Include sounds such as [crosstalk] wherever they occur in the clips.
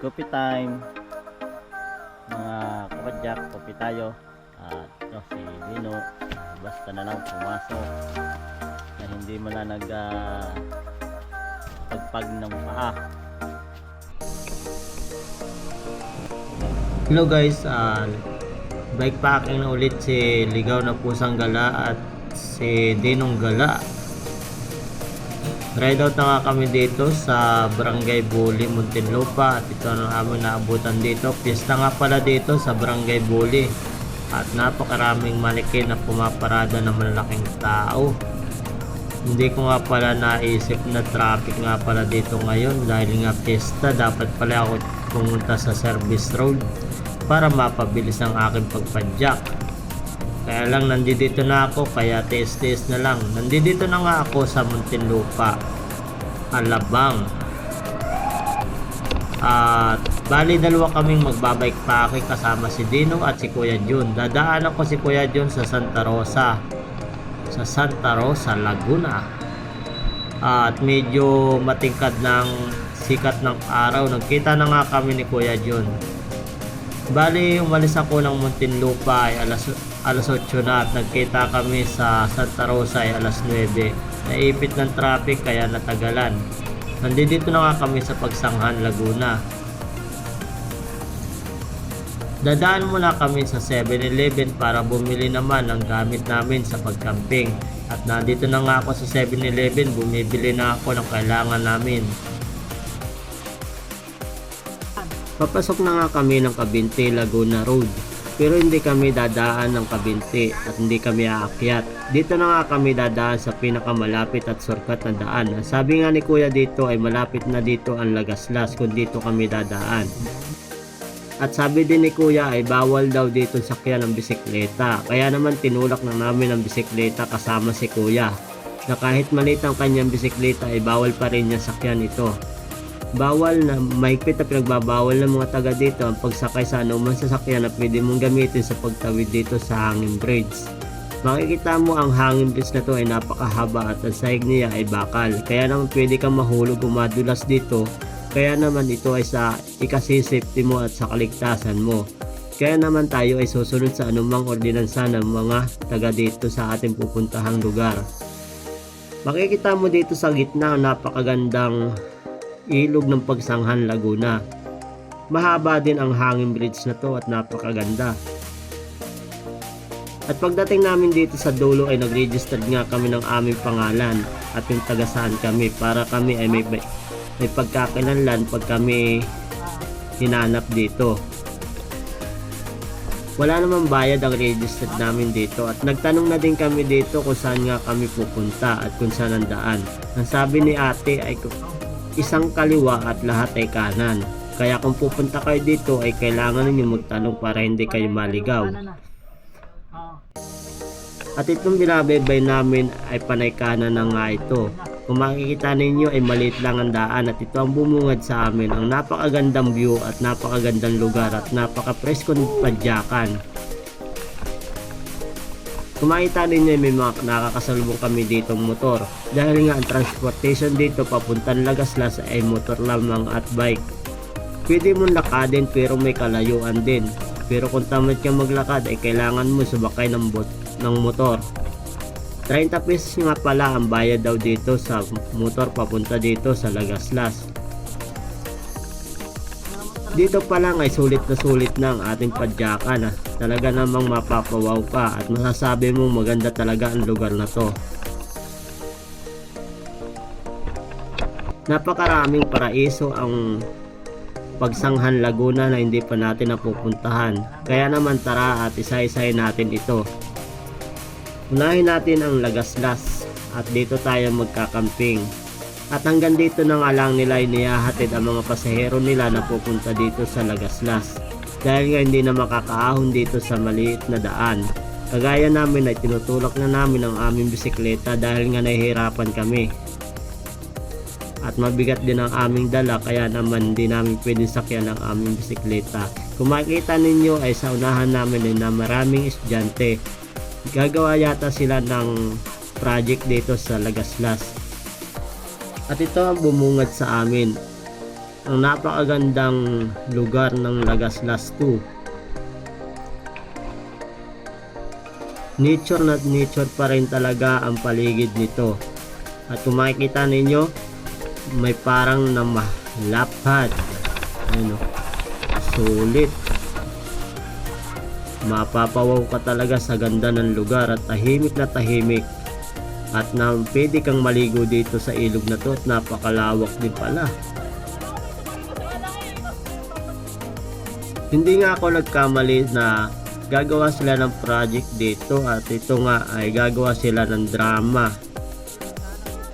coffee time. Mga kapadyak coffee tayo. At ito si Dino basta na lang pumasok. Na hindi mo na nag ah, pagpag ng paa Hello guys, uh, bike packing na ulit si Ligaw na Pusang Gala at si Dinong Gala. Ride out na kami dito sa Barangay Buli, Muntinlupa at ito ang aming naabutan dito. Pista nga pala dito sa Barangay Buli at napakaraming manikin na pumaparada ng malalaking tao. Hindi ko nga pala naisip na traffic nga pala dito ngayon dahil nga pista dapat pala ako pumunta sa service road para mapabilis ang aking pagpadyak. Kaya lang nandito na ako kaya test-test na lang. Nandito na nga ako sa Muntinlupa, Alabang. At bali dalawa kaming magbabike packing kasama si Dino at si Kuya Jun. Dadaanan ko si Kuya Jun sa Santa Rosa. Sa Santa Rosa, Laguna. At medyo matingkad ng sikat ng araw. Nagkita na nga kami ni Kuya Jun. Bali, umalis ako ng Muntinlupa ay alas, alas 8 na at nagkita kami sa Santa Rosa ay alas 9. Naipit ng traffic kaya natagalan. Nandito na nga kami sa Pagsanghan, Laguna. Dadaan muna kami sa 7-Eleven para bumili naman ng gamit namin sa pagcamping. At nandito na nga ako sa 7-Eleven, bumibili na ako ng kailangan namin. Papasok na nga kami ng Kabinte Laguna Road. Pero hindi kami dadaan ng Kabinte at hindi kami aakyat. Dito na nga kami dadaan sa pinakamalapit at shortcut na daan. Sabi nga ni Kuya dito ay malapit na dito ang Lagaslas kung dito kami dadaan. At sabi din ni Kuya ay bawal daw dito sakyan ng bisikleta. Kaya naman tinulak na namin ang bisikleta kasama si Kuya. Na kahit maliit ang kanyang bisikleta ay bawal pa rin niya sakyan ito. Bawal na mahigpit na pinagbabawal ng mga taga dito ang pagsakay sa anuman sasakyan na pwede mong gamitin sa pagtawid dito sa hanging bridge. Makikita mo ang hanging bridge na to ay napakahaba at ang sahig niya ay bakal. Kaya naman pwede kang mahulog o madulas dito. Kaya naman ito ay sa ikasisafety mo at sa kaligtasan mo. Kaya naman tayo ay susunod sa anumang ordinansa ng mga taga dito sa ating pupuntahang lugar. Makikita mo dito sa gitna ang napakagandang ilog ng Pagsanghan, Laguna. Mahaba din ang hanging bridge na to at napakaganda. At pagdating namin dito sa dulo ay nag-register nga kami ng aming pangalan at yung taga kami para kami ay may, may pagkakalanlan pag kami hinanap dito. Wala namang bayad ang registered namin dito at nagtanong na din kami dito kung saan nga kami pupunta at kung saan ang daan. Ang sabi ni ate ay isang kaliwa at lahat ay kanan. Kaya kung pupunta kayo dito ay kailangan ninyo magtanong para hindi kayo maligaw. At itong binabaybay namin ay panay kanan na nga ito. Kung makikita ninyo ay maliit lang ang daan at ito ang bumungad sa amin ang napakagandang view at napakagandang lugar at napaka-presko ng padyakan. Kung makita ninyo may mga nakakasalubong kami ditong motor dahil nga ang transportation dito papuntang Lagaslas ay motor lamang at bike. Pwede mong lakadin pero may kalayuan din. Pero kung tamad ka maglakad ay kailangan mo subakay ng, bot ng motor. 30 pesos nga pala ang bayad daw dito sa motor papunta dito sa Lagaslas. Dito pa lang ay sulit na sulit na ang ating padyakan. Ah. Talaga namang mapapawaw ka at masasabi mong maganda talaga ang lugar na to. Napakaraming paraiso ang pagsanghan Laguna na hindi pa natin napupuntahan. Kaya naman tara at isa-isay natin ito. Unahin natin ang Lagaslas at dito tayo magkakamping. At hanggang dito na nga lang nila inihahatid ang mga pasahero nila na pupunta dito sa Lagaslas. Dahil nga hindi na makakaahon dito sa maliit na daan. Kagaya namin ay tinutulak na namin ang aming bisikleta dahil nga nahihirapan kami. At mabigat din ang aming dala kaya naman hindi namin pwedeng sakyan ang aming bisikleta. Kung makikita ninyo ay sa unahan namin ay na maraming estudyante. Gagawa yata sila ng project dito sa Lagaslas. At ito ang bumungad sa amin. ang napakagandang lugar ng Lagaslas 2. Nature na nature pa rin talaga ang paligid nito. At kung makikita ninyo, may parang namalapad. Ano, sulit. Mapapawaw ka talaga sa ganda ng lugar at tahimik na tahimik. At na pwede kang maligo dito sa ilog na to at napakalawak din pala. Hindi nga ako nagkamali na gagawa sila ng project dito at ito nga ay gagawa sila ng drama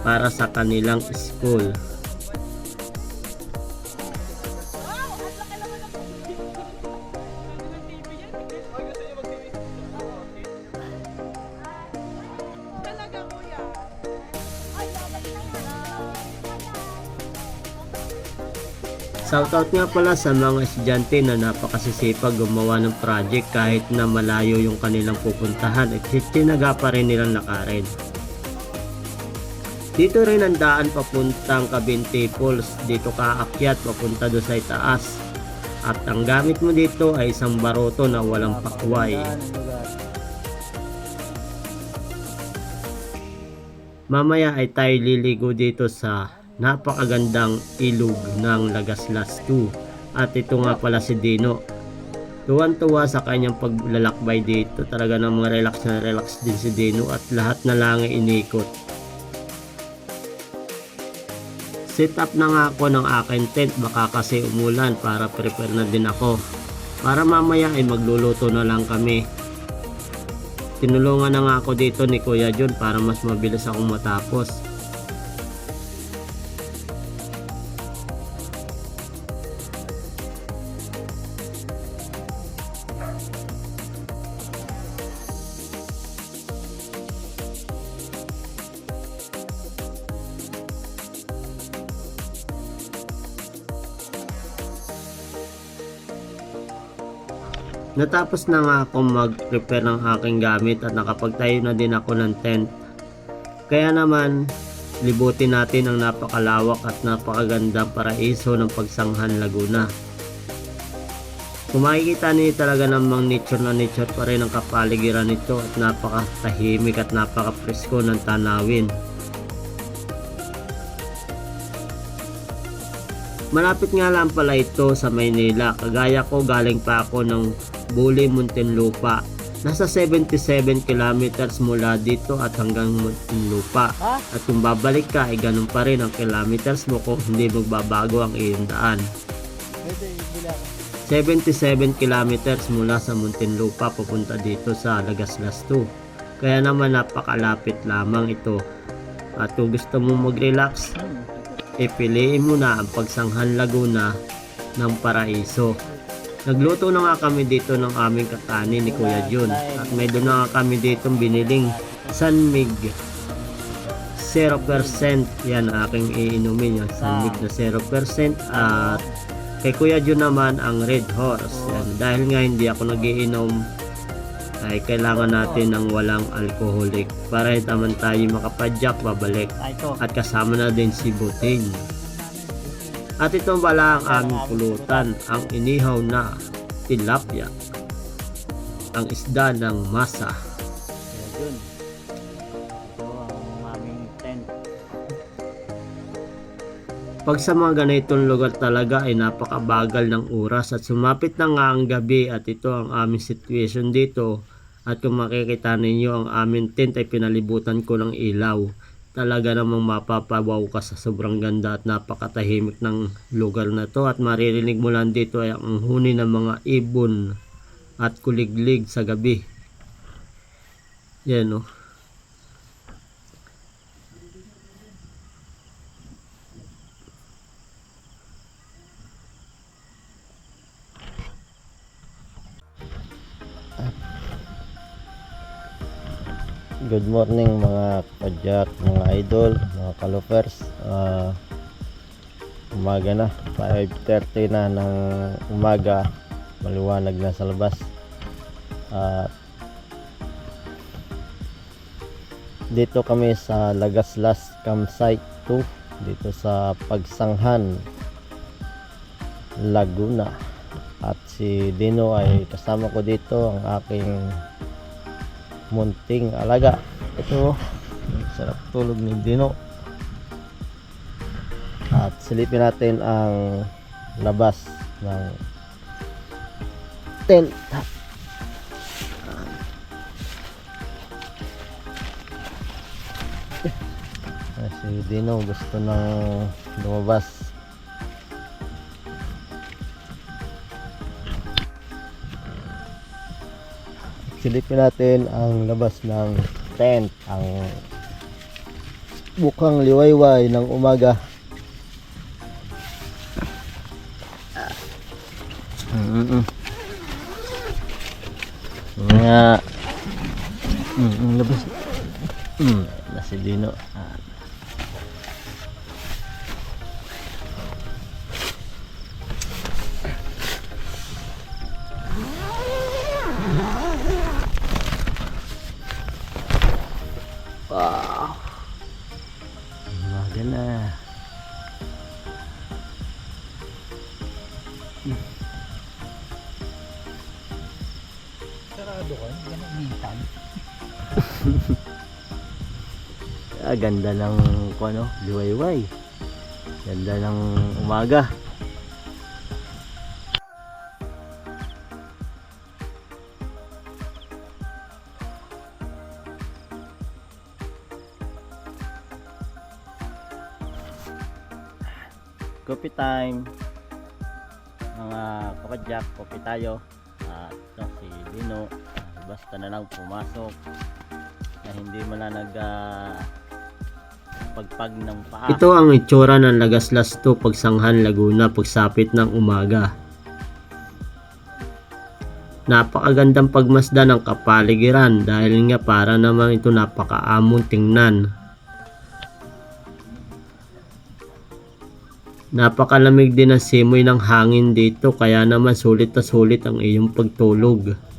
para sa kanilang school. Shoutout nga pala sa mga estudyante na napakasisipag gumawa ng project kahit na malayo yung kanilang pupuntahan at tinaga pa rin nilang lakarin. Dito rin ang daan papuntang Cabinte Falls. Dito ka aakyat papunta doon sa itaas. At ang gamit mo dito ay isang baroto na walang pakway. Mamaya ay tayo liligo dito sa napakagandang ilog ng Lagaslas 2. At ito nga pala si Dino. Tuwan-tuwa sa kanyang paglalakbay dito. Talaga namang relax na relax din si Dino at lahat na lang inikot. Set up na nga ako ng akin tent baka kasi umulan para prepare na din ako. Para mamaya ay magluluto na lang kami. Tinulungan na nga ako dito ni Kuya John para mas mabilis akong matapos. Natapos na nga ako mag-prepare ng aking gamit at nakapagtayo na din ako ng tent. Kaya naman, libutin natin ang napakalawak at napakagandang paraiso ng Pagsanghan Laguna. Kung makikita niyo talaga namang nature na nature pa rin ang kapaligiran nito at napakatahimik at napakapresko ng tanawin. Malapit nga lang pala ito sa Maynila. Kagaya ko galing pa ako ng Buli, Muntinlupa. Nasa 77 kilometers mula dito at hanggang Muntinlupa. At kung babalik ka ay ganun pa rin ang kilometers mo kung hindi magbabago ang iyong daan. Pwede, bili ako. 77 kilometers mula sa Muntinlupa papunta dito sa Lagaslas 2. Kaya naman napakalapit lamang ito. At kung gusto mo mag-relax, Hmm. ipiliin mo na ang Pagsanghan Laguna ng Paraiso. Nagluto na nga kami dito ng aming katani ni Kuya Jun. at may doon na nga kami dito biniling San Mig. 0% yan ang aking iinumin yung San Mig na 0% at kay Kuya Jun naman ang Red Horse. Yan. dahil nga hindi ako nagiinom ay kailangan natin ng walang alcoholic. Para naman tayo makapadyak babalik. Ah, at kasama na din si Buting. At ito pala ang aming pulutan, ang inihaw na tilapia, ang isda ng masa. Yun. Ito ang aming tent. Pag sa mga ganitong lugar talaga ay napakabagal ng oras at sumapit na nga ang gabi at ito ang aming situation dito. At kung makikita ninyo ang aming tent ay pinalibutan ko ng ilaw. Talaga namang mapapawaw ka sa sobrang ganda at napakatahimik ng lugar na to at maririnig mo lang dito ay ang huni ng mga ibon at kuliglig sa gabi. Yan oh. Good morning mga kapadyak, mga idol, mga kalopers. Ah, umaga na, 5.30 na ng umaga. Maliwanag na sa labas. At dito kami sa Lagaslas Campsite 2 dito sa Pagsanghan Laguna at si Dino ay kasama ko dito ang aking munting alaga. Ito sarap tulog ni Dino. At silipin natin ang labas ng tent. Si Dino gusto nang lumabas silipin natin ang labas ng tent ang bukang liwayway ng umaga Mm-mm. Nga. Mm, labas. Mm, na si Dino. Ah. Ganda ng ano, liwayway. Ganda ng umaga. Coffee time. Mga kapadyak, coffee tayo. At ito si Dino. Ah, Basta na lang pumasok na hindi mo na nag ah, pagpag ng paa. Ito ang itsura ng Lagaslas 2 Pagsanghan Laguna pagsapit ng umaga. Napakagandang pagmasda ng kapaligiran dahil nga para naman ito napakaamong tingnan. Napakalamig din ang simoy ng hangin dito kaya naman sulit na sulit ang iyong pagtulog.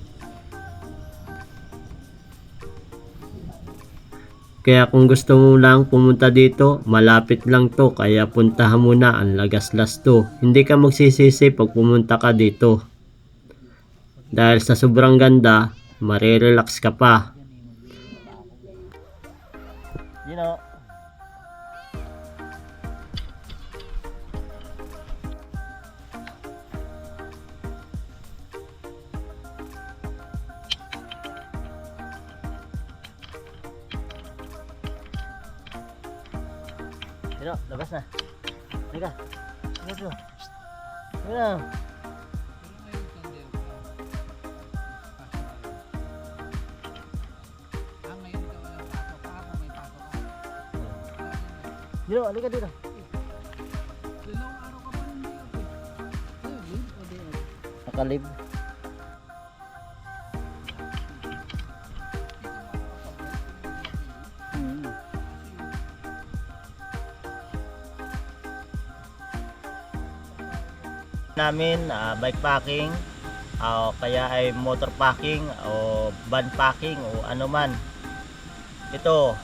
Kaya kung gusto mo lang pumunta dito, malapit lang to kaya puntahan mo na ang Lagaslas 2. Hindi ka magsisisi pag pumunta ka dito. Dahil sa sobrang ganda, marirelax ka pa. You know, labas na. Halika. Halika dito. Halika na. Ah, ngayon ka walang namin ah, bike packing o kaya ay motor packing o van packing o ano man. Ito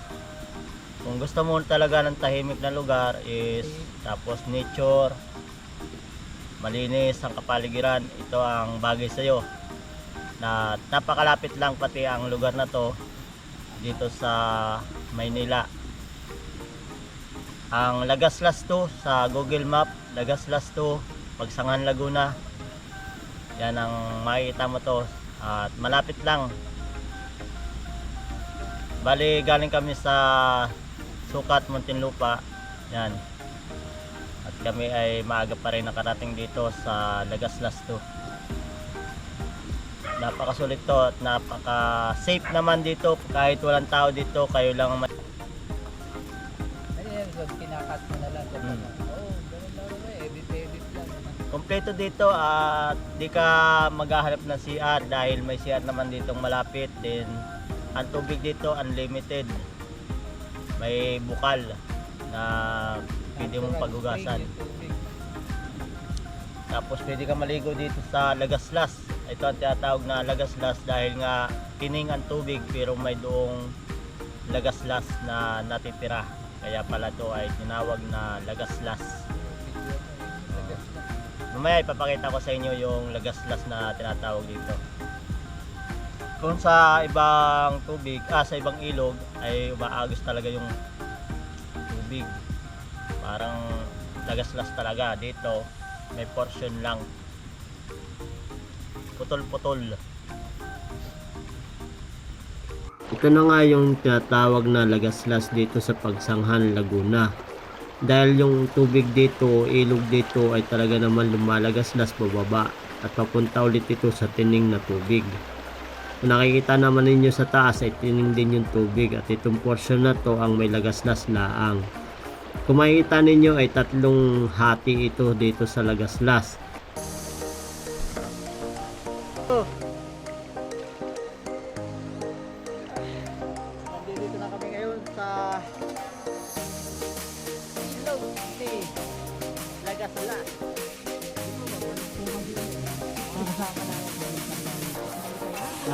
kung gusto mo talaga ng tahimik na lugar is tapos nature malinis ang kapaligiran ito ang bagay sa iyo na napakalapit lang pati ang lugar na to dito sa Maynila. Ang Lagaslas to sa Google Map Lagaslas to Pagsangan Laguna. Yan ang makikita mo to. At malapit lang. Bali galing kami sa Sukat Muntinlupa. Yan. At kami ay maaga pa rin nakarating dito sa Lagaslas to. Napakasulit to at napaka safe naman dito. Kahit walang tao dito kayo lang ang Ano yan, so, kinakat mo na lang. Hmm. Oo, Kompleto dito at di ka maghahanap ng CR dahil may CR naman ditong malapit din. Ang tubig dito unlimited. May bukal na pwede mong paghugasan. Tapos pwede ka maligo dito sa Lagaslas. Ito ang tinatawag na Lagaslas dahil nga tining ang tubig pero may doong Lagaslas na natitira. Kaya pala to ay tinawag na Lagaslas. Mamaya ipapakita ko sa inyo yung lagaslas na tinatawag dito. Kung sa ibang tubig, ah sa ibang ilog ay umaagos talaga yung tubig. Parang lagaslas talaga dito. May portion lang. Putol-putol. Ito na nga yung tinatawag na lagaslas dito sa Pagsanghan, Laguna. Dahil yung tubig dito, ilog dito ay talaga naman lumalagaslas bababa at papunta ulit ito sa tining na tubig. Kung nakikita naman ninyo sa taas ay tining din yung tubig at itong portion na to ang may lagaslas laang. Kung makikita ninyo ay tatlong hati ito dito sa lagaslas.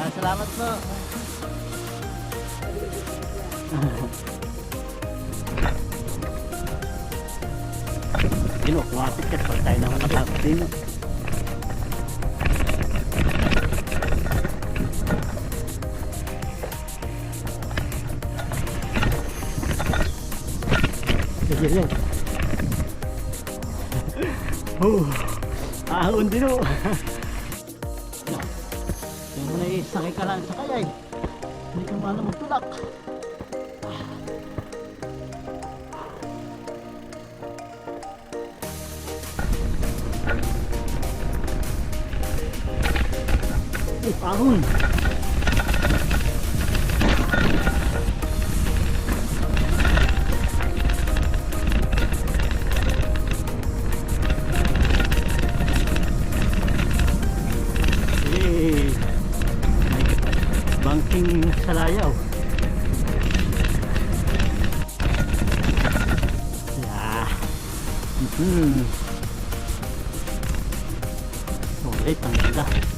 Ah, salamat po. Dino, kumapit ka pag tayo naman nakapit din. Sige lang. Oh, ahon din oh. [laughs] May sakay ka lang sa kayay. Hindi ka mahala magtulak. Oh, ahon. Ulit, ang ganda. Thank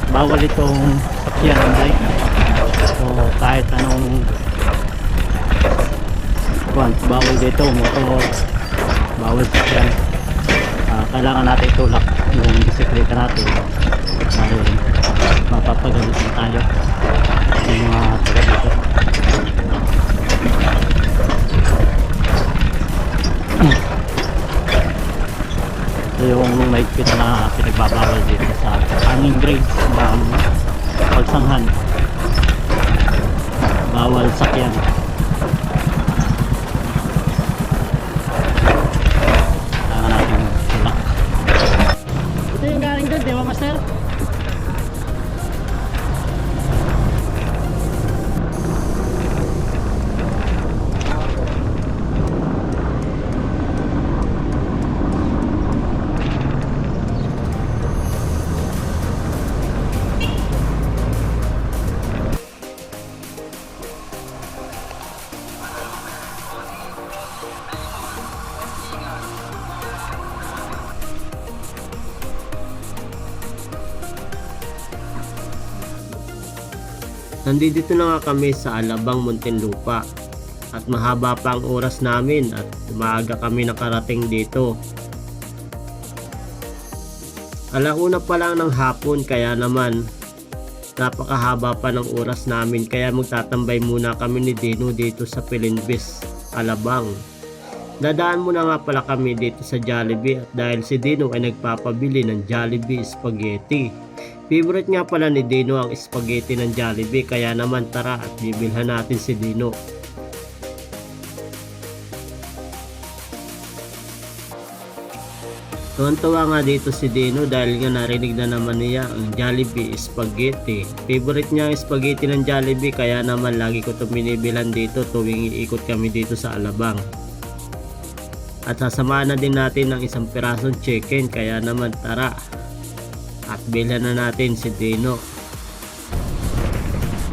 at bawal itong sakyan ng bike so kahit anong kwan, bawal dito motor bawal sakyan Ah, kailangan natin itulak yung bisikleta natin. Dahil mapapagalitan tayo yung mga taga dito Ito yung mahigpit na pinagbabawal dito sa hanging grades ng pagsanghan. Bawal sakyan. Kailangan natin tulak. Ito yung galing doon, di ba master? Nandito na nga kami sa Alabang Muntinlupa at mahaba pa ang oras namin at maaga kami nakarating dito. Alauna pa lang ng hapon kaya naman napakahaba pa ng oras namin kaya magtatambay muna kami ni Dino dito sa Pilinbis, Alabang. Dadaan muna nga pala kami dito sa Jollibee at dahil si Dino ay nagpapabili ng Jollibee Spaghetti. Favorite nga pala ni Dino ang spaghetti ng Jollibee kaya naman tara at bibilhan natin si Dino. Tuwan-tuwa nga dito si Dino dahil nga narinig na naman niya ang Jollibee Spaghetti. Favorite niya ang spaghetti ng Jollibee kaya naman lagi ko ito binibilan dito tuwing iikot kami dito sa Alabang. At sasamahan na din natin ng isang pirasong chicken kaya naman tara. At bilhan na natin si Dino.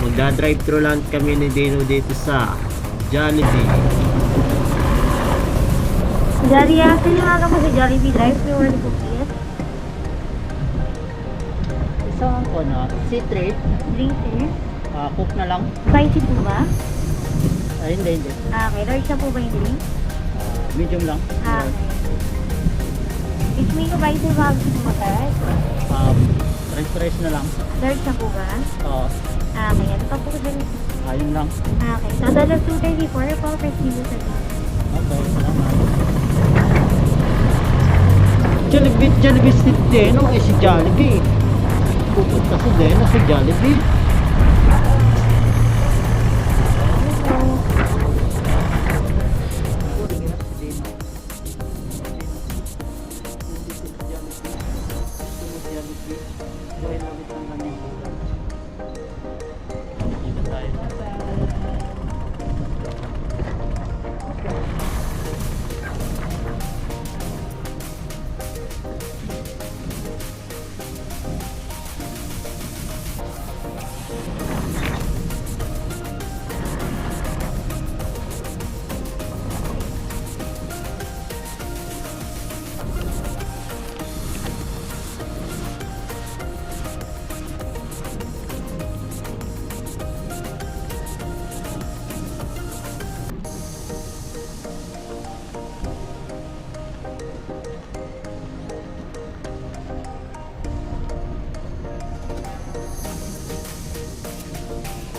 Magda-drive thru lang kami ni Dino dito sa Jollibee. Dari after yung aga mo sa Jollibee Drive, want to please? Isang ko na, C3, Drink sir. uh, cook na lang. Spicy po ba? Ay, hindi, hindi. Ah, okay. Large na po ba yung drink? Ah, medium lang. Ah, okay. It's me ko sa gusto mo, sir? Um, french fries na lang. Large na po ba? Oo, Ah, okay. Ano pa po dun? ayun lang. Ah, okay. Total of 234 po. First dito sa Okay, salamat. Jollibee, Jollibee si Deno eh si Jollibee. Pupunta si Deno si Jollibee.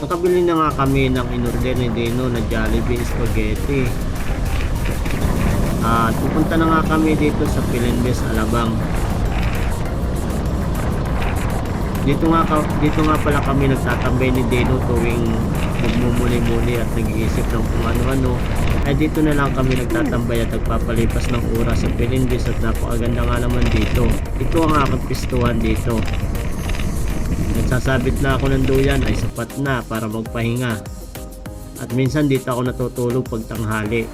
Nakabili na nga kami ng inorder ni Dino na Jollibee Spaghetti. At pupunta na nga kami dito sa Pilinbes, Alabang. Dito nga, dito nga pala kami nagtatambay ni Dino tuwing nagmumuli-muli at nag-iisip ng kung ano-ano. Ay dito na lang kami nagtatambay at nagpapalipas ng oras sa Pilinbes at napakaganda nga naman dito. Ito ang aking pistuhan dito. Nagsasabit na ako ng duyan ay sapat na para magpahinga. At minsan dito ako natutulog pag tanghali.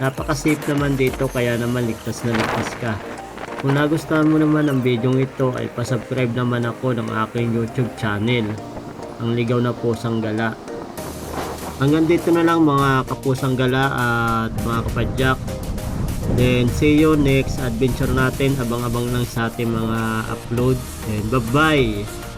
Napaka-safe naman dito kaya naman ligtas na ligtas ka. Kung nagustuhan mo naman ang video ito ay pasubscribe naman ako ng aking YouTube channel. Ang Ligaw na Pusang Gala. Hanggang dito na lang mga kapusang gala at mga kapadyak. Then see you next adventure natin. Abang-abang lang sa ating mga upload. And bye-bye!